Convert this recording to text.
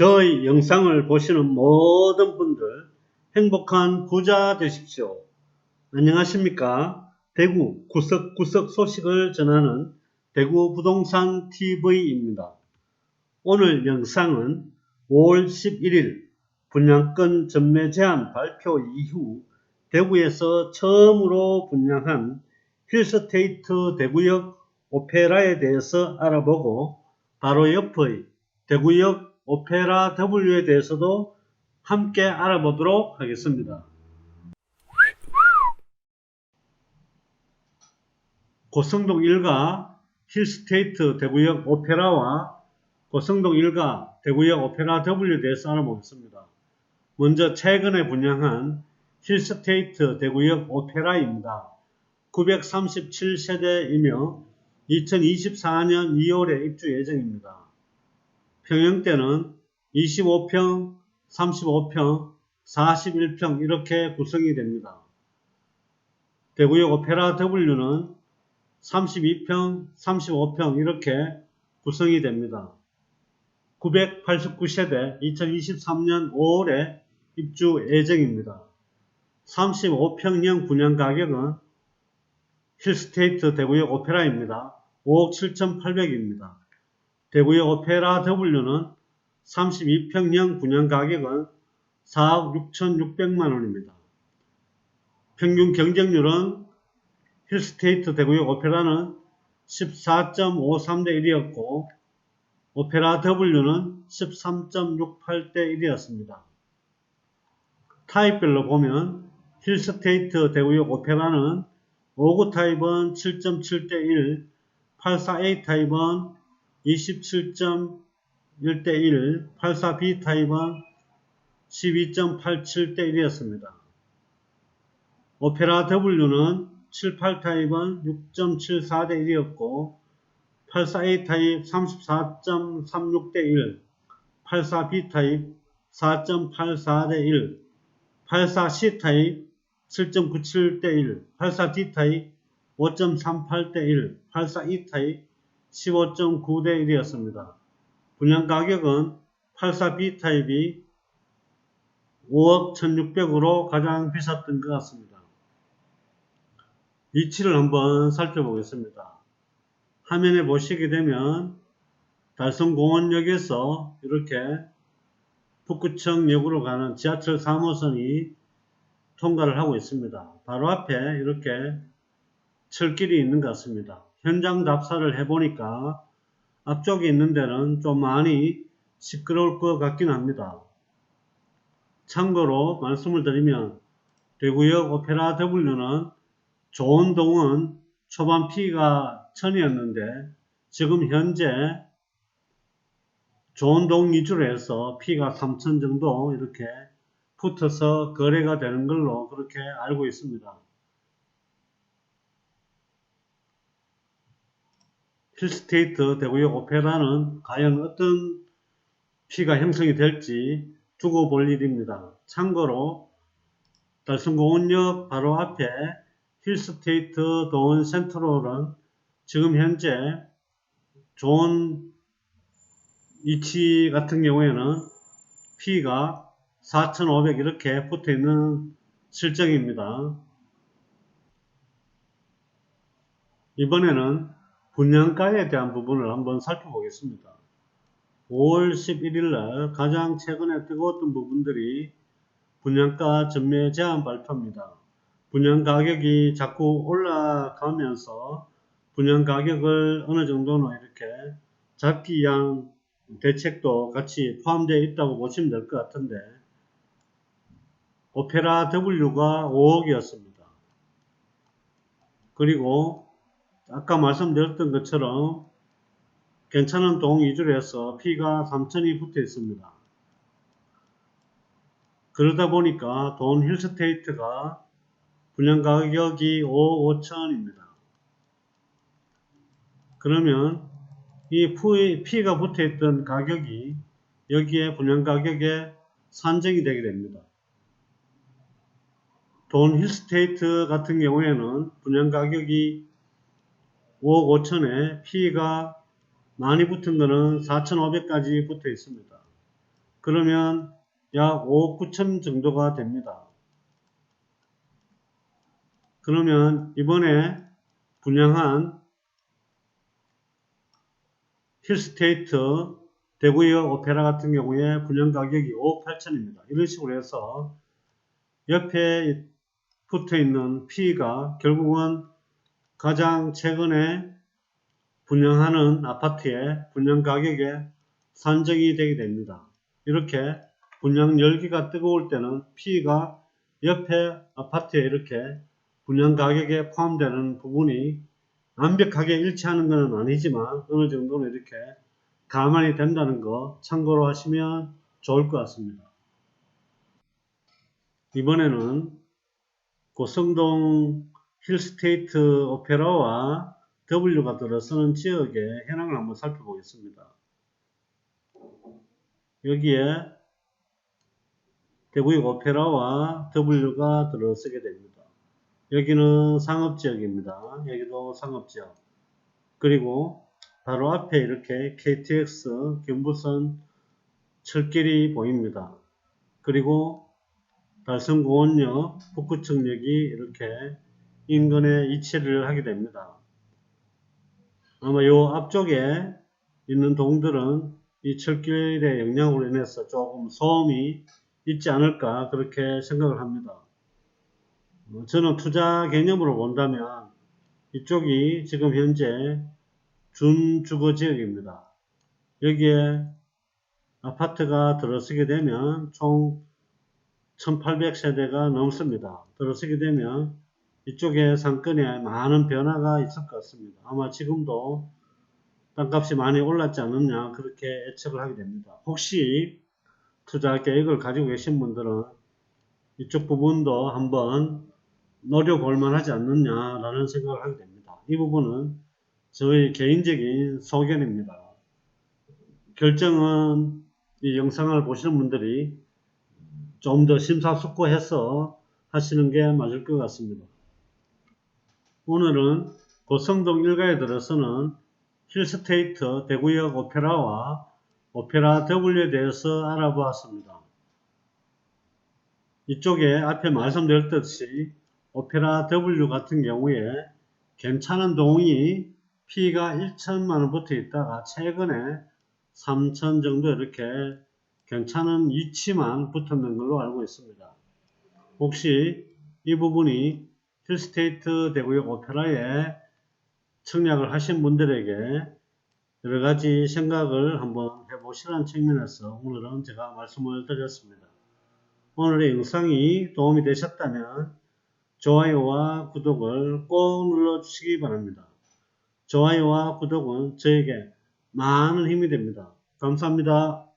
저희 영상을 보시는 모든 분들 행복한 부자 되십시오. 안녕하십니까? 대구 구석구석 소식을 전하는 대구 부동산 TV입니다. 오늘 영상은 5월 11일 분양권 전매 제한 발표 이후 대구에서 처음으로 분양한 힐스테이트 대구역 오페라에 대해서 알아보고 바로 옆의 대구역 오페라 W에 대해서도 함께 알아보도록 하겠습니다. 고성동 일가 힐스테이트 대구역 오페라와 고성동 일가 대구역 오페라 W에 대해서 알아보겠습니다. 먼저 최근에 분양한 힐스테이트 대구역 오페라입니다. 937세대이며 2024년 2월에 입주 예정입니다. 평형대는 25평, 35평, 41평 이렇게 구성이 됩니다. 대구역 오페라 W는 32평, 35평 이렇게 구성이 됩니다. 989세대 2023년 5월에 입주 예정입니다. 35평형 분양 가격은 힐스테이트 대구역 오페라입니다. 5억 7,800입니다. 대구역 오페라 W는 32평형 분양 가격은 4억 6,600만원입니다. 평균 경쟁률은 힐스테이트 대구역 오페라는 14.53대 1이었고 오페라 W는 13.68대 1이었습니다. 타입별로 보면 힐스테이트 대구역 오페라는 5구 타입은 7.7대 1, 84A 타입은 27.1대 1, 84B 타입은 12.87대 1이었습니다. 오페라 W는 78 타입은 6.74대 1이었고 84A 타입 34.36대 1, 84B 타입 4.84대 1, 84C 타입 7.97대 1, 84D 타입 5.38대 1, 84E 타입 15.9 대 1이었습니다. 분양 가격은 84B 타입이 5억 1600으로 가장 비쌌던 것 같습니다. 위치를 한번 살펴보겠습니다. 화면에 보시게 되면 달성공원역에서 이렇게 북구청역으로 가는 지하철 3호선이 통과를 하고 있습니다. 바로 앞에 이렇게 철길이 있는 것 같습니다. 현장 답사를 해보니까 앞쪽에 있는 데는 좀 많이 시끄러울 것 같긴 합니다. 참고로 말씀을 드리면 대구역 오페라 W는 좋은 동은 초반 피가 1000이었는데 지금 현재 좋은 동 위주로 해서 피가 3000 정도 이렇게 붙어서 거래가 되는 걸로 그렇게 알고 있습니다. 힐스테이트 대구역 오페라는 과연 어떤 피가 형성이 될지 두고 볼 일입니다. 참고로 달성공원역 바로 앞에 힐스테이트 도원 센트럴은 지금 현재 좋은 위치 같은 경우에는 P가 4,500 이렇게 붙어 있는 실정입니다. 이번에는 분양가에 대한 부분을 한번 살펴보겠습니다. 5월 11일 날 가장 최근에 뜨거웠던 부분들이 분양가 전매 제한 발표입니다. 분양 가격이 자꾸 올라가면서 분양 가격을 어느 정도는 이렇게 잡기 위한 대책도 같이 포함되어 있다고 보시면 될 것 같은데 오페라 W가 5억이었습니다. 그리고 아까 말씀드렸던 것처럼 괜찮은 동 위주로 해서 P가 3천이 붙어 있습니다. 그러다 보니까 돈 힐스테이트가 분양 가격이 5억 5천입니다. 그러면 이 P가 붙어 있던 가격이 여기에 분양 가격에 산정이 되게 됩니다. 돈 힐스테이트 같은 경우에는 분양 가격이 5억 5천에 P가 많이 붙은 거는 4,500까지 붙어 있습니다. 그러면 약 5억 9천 정도가 됩니다. 그러면 이번에 분양한 힐스테이트 대구역 오페라 같은 경우에 분양 가격이 5억 8천입니다. 이런 식으로 해서 옆에 붙어 있는 P가 결국은 가장 최근에 분양하는 아파트의 분양 가격에 산정이 되게 됩니다. 이렇게 분양 열기가 뜨거울 때는 P가 옆에 아파트에 이렇게 분양 가격에 포함되는 부분이 완벽하게 일치하는 것은 아니지만 어느 정도는 이렇게 감안이 된다는 거 참고로 하시면 좋을 것 같습니다. 이번에는 고성동 힐스테이트 오페라와 W가 들어서는 지역의 현황을 한번 살펴보겠습니다. 여기에 대구역 오페라와 W가 들어서게 됩니다. 여기는 상업지역입니다. 여기도 상업지역. 그리고 바로 앞에 이렇게 KTX 경부선 철길이 보입니다. 그리고 달성공원역, 북구청역이 이렇게 인근에 위치를 하게 됩니다. 아마 요 앞쪽에 있는 동들은 이 철길의 영향으로 인해서 조금 소음이 있지 않을까 그렇게 생각을 합니다. 어, 저는 투자 개념으로 본다면 이쪽이 지금 현재 준주거 지역입니다. 여기에 아파트가 들어서게 되면 총 1800세대가 넘습니다. 들어서게 되면 이쪽에 상권에 많은 변화가 있을 것 같습니다. 아마 지금도 땅값이 많이 올랐지 않느냐 그렇게 예측을 하게 됩니다. 혹시 투자 계획을 가지고 계신 분들은 이쪽 부분도 한번 노려볼 만하지 않느냐라는 생각을 하게 됩니다. 이 부분은 저희 개인적인 소견입니다. 결정은 이 영상을 보시는 분들이 좀 더 심사숙고해서 하시는 게 맞을 것 같습니다. 오늘은 고성동 일가에 들어서는 힐스테이트 대구역 오페라와 오페라 W에 대해서 알아보았습니다. 이쪽에 앞에 말씀드렸듯이 오페라 W 같은 경우에 괜찮은 동이 P가 1천만원 붙어 있다가 최근에 3천 정도 이렇게 괜찮은 위치만 붙었는 걸로 알고 있습니다. 혹시 이 부분이 힐스테이트 대구역 오페라에 청약을 하신 분들에게 여러 가지 생각을 한번 해보시라는 측면에서 오늘은 제가 말씀을 드렸습니다. 오늘의 영상이 도움이 되셨다면 좋아요와 구독을 꼭 눌러주시기 바랍니다. 좋아요와 구독은 저에게 많은 힘이 됩니다. 감사합니다.